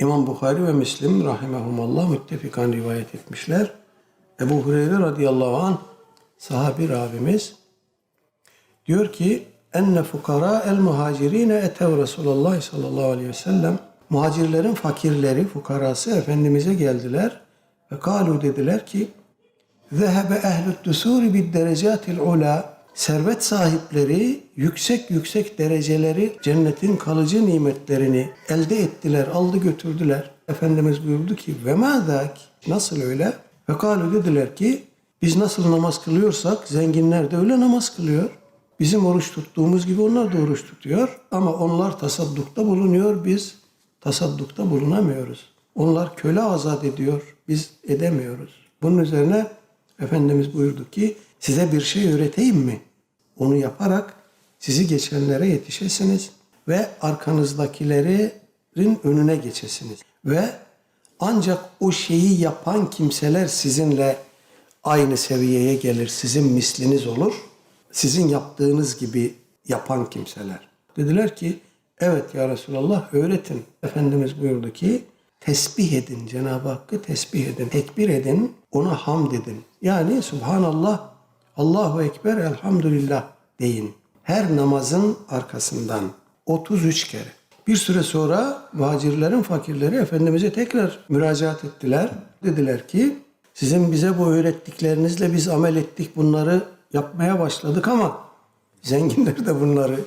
İmam Bukhari ve Müslim rahimehumallah müttefikan rivayet etmişler. Ebu Hureyre radıyallahu anh sahabi Rabbimiz diyor ki enne fukara el muhacirine etev Resulullah sallallahu aleyhi ve sellem muhacirlerin fakirleri, fukarası Efendimiz'e geldiler ve kalu dediler ki zehebe ehlü't dusuri bid derecatil ula servet sahipleri yüksek yüksek dereceleri cennetin kalıcı nimetlerini elde ettiler, aldı götürdüler. Efendimiz buyurdu ki ve mazak nasıl öyle? Ve kalu dediler ki biz nasıl namaz kılıyorsak zenginler de öyle namaz kılıyor. Bizim oruç tuttuğumuz gibi onlar da oruç tutuyor. Ama onlar tasaddukta bulunuyor, biz tasaddukta bulunamıyoruz. Onlar köle azat ediyor, biz edemiyoruz. Bunun üzerine Efendimiz buyurdu ki size bir şey öğreteyim mi? Onu yaparak sizi geçenlere yetişesiniz ve arkanızdakilerin önüne geçesiniz. Ve ancak o şeyi yapan kimseler sizinle aynı seviyeye gelir, sizin misliniz olur. Sizin yaptığınız gibi yapan kimseler. Dediler ki evet ya Resulallah öğretin. Efendimiz buyurdu ki tesbih edin Cenab-ı Hakk'ı tesbih edin. Tekbir edin, ona hamd edin. Yani Subhanallah, Allahu Ekber, Elhamdülillah deyin. Her namazın arkasından 33 kere. Bir süre sonra muhacirlerin fakirleri Efendimiz'e tekrar müracaat ettiler. Dediler ki sizin bize bu öğrettiklerinizle biz amel ettik bunları yapmaya başladık ama zenginler de bunları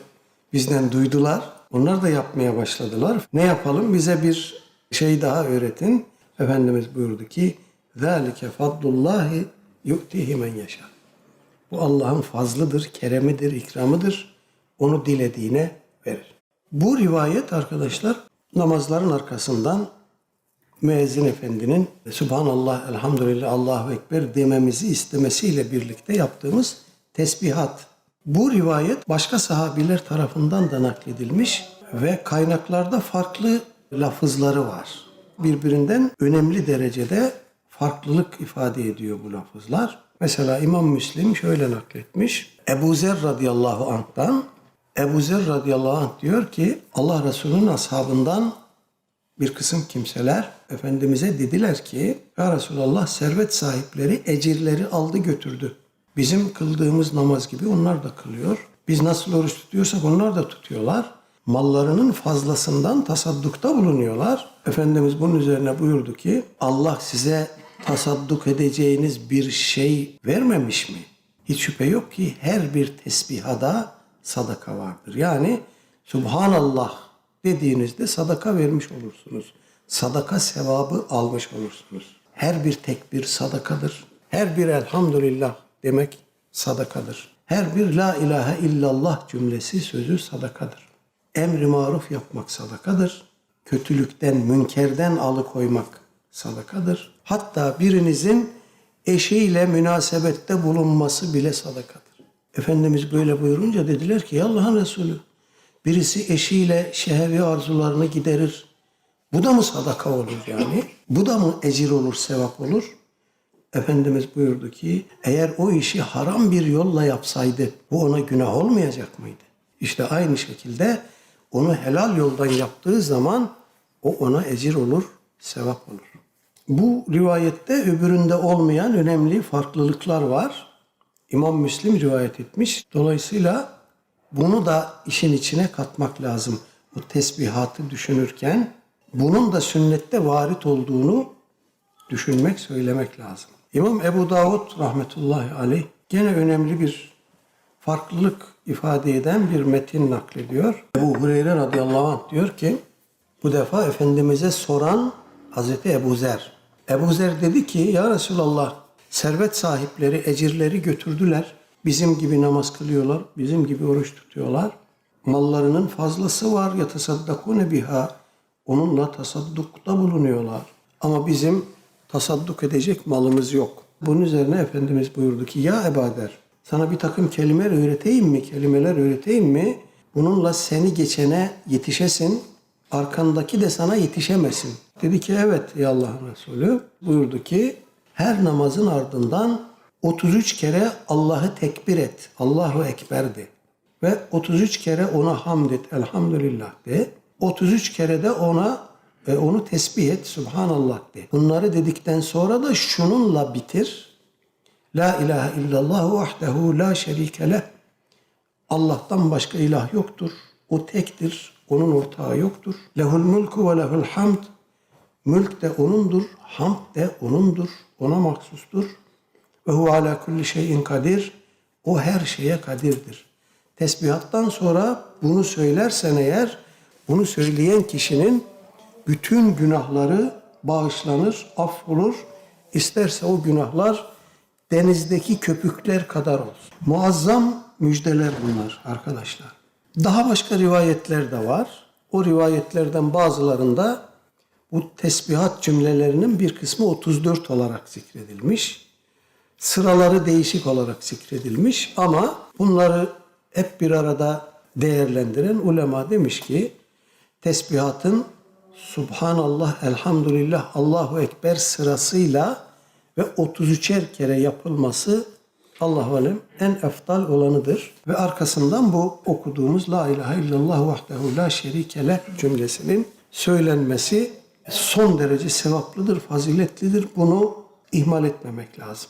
bizden duydular. Onlar da yapmaya başladılar. Ne yapalım? Bize bir şey daha öğretin. Efendimiz buyurdu ki ذَٰلِكَ فَضْلُ اللّٰهِ يُؤْتِهِ مَنْ يَشَاءُ Bu Allah'ın fazlıdır, keremidir, ikramıdır. Onu dilediğine verir. Bu rivayet arkadaşlar namazların arkasından müezzin efendinin Subhanallah, Elhamdülillah, Allahu Ekber dememizi istemesiyle birlikte yaptığımız tesbihat. Bu rivayet başka sahabiler tarafından da nakledilmiş ve kaynaklarda farklı lafızları var. Birbirinden önemli derecede farklılık ifade ediyor bu lafızlar. Mesela İmam Müslim şöyle nakletmiş. Ebu Zer radıyallahu anh'tan Ebu Zer radıyallahu anh diyor ki Allah Resulü'nün ashabından bir kısım kimseler Efendimiz'e dediler ki Ya Resulallah servet sahipleri ecirleri aldı götürdü. Bizim kıldığımız namaz gibi onlar da kılıyor. Biz nasıl oruç tutuyorsak onlar da tutuyorlar. Mallarının fazlasından tasaddukta bulunuyorlar. Efendimiz bunun üzerine buyurdu ki Allah size tasadduk edeceğiniz bir şey vermemiş mi? Hiç şüphe yok ki her bir tesbihada sadaka vardır. Yani Subhanallah dediğinizde sadaka vermiş olursunuz. Sadaka sevabı almış olursunuz. Her bir tekbir sadakadır. Her bir elhamdülillah demek sadakadır. Her bir la ilahe illallah cümlesi sözü sadakadır. Emri maruf yapmak sadakadır. Kötülükten, münkerden alıkoymak sadakadır. Hatta birinizin eşiyle münasebette bulunması bile sadakadır. Efendimiz böyle buyurunca dediler ki "Ya Allah'ın Resulü birisi eşiyle şehvi arzularını giderir. Bu da mı sadaka olur yani? Bu da mı ecir olur, sevap olur? Efendimiz buyurdu ki eğer o işi haram bir yolla yapsaydı bu ona günah olmayacak mıydı? İşte aynı şekilde onu helal yoldan yaptığı zaman o ona ecir olur, sevap olur. Bu rivayette öbüründe olmayan önemli farklılıklar var. İmam Müslim rivayet etmiş. Dolayısıyla bunu da işin içine katmak lazım. Bu tesbihatı düşünürken bunun da sünnette varit olduğunu düşünmek, söylemek lazım. İmam Ebu Davud rahmetullahi aleyh gene önemli bir farklılık ifade eden bir metin naklediyor. Ebu Hureyre radıyallahu anh diyor ki bu defa Efendimiz'e soran Hazreti Ebu Zer. Ebu Zer dedi ki ya Resulallah servet sahipleri ecirleri götürdüler. Bizim gibi namaz kılıyorlar, bizim gibi oruç tutuyorlar. Mallarının fazlası var ya tasaddakune biha. Onunla tasaddukta bulunuyorlar. Ama bizim tasadduk edecek malımız yok. Bunun üzerine Efendimiz buyurdu ki ya Ebader sana bir takım kelimeler öğreteyim mi? Kelimeler öğreteyim mi? Bununla seni geçene yetişesin. Arkandaki de sana yetişemesin. Dedi ki evet ya Allah'ın Resulü. Buyurdu ki her namazın ardından 33 kere Allah'ı tekbir et. Allahu Ekber de. Ve 33 kere ona hamd et. Elhamdülillah de. 33 kere de ona ve onu tesbih et, Subhanallah de. Bunları dedikten sonra da şununla bitir. La ilahe illallah vahdehu la şerike leh. Allah'tan başka ilah yoktur. O tektir. Onun ortağı yoktur. Lehul mulku ve lehul hamd. Mülk de O'nundur. Hamd de O'nundur. Ona mahsustur. Ve hu ala kulli şeyin kadir. O her şeye kadirdir. Tesbihattan sonra bunu söylersen eğer, bunu söyleyen kişinin bütün günahları bağışlanır, affolur. İsterse o günahlar denizdeki köpükler kadar olsun. Muazzam müjdeler bunlar arkadaşlar. Daha başka rivayetler de var. O rivayetlerden bazılarında bu tesbihat cümlelerinin bir kısmı 34 olarak zikredilmiş. Sıraları değişik olarak zikredilmiş ama bunları hep bir arada değerlendiren ulema demiş ki tesbihatın Subhanallah, Elhamdülillah, Allahu Ekber sırasıyla ve 33'er kere yapılması Allahu alem en eftal olanıdır. Ve arkasından bu okuduğumuz La ilahe illallah vahdehu la şerike leh cümlesinin söylenmesi son derece sevaplıdır, faziletlidir. Bunu ihmal etmemek lazım.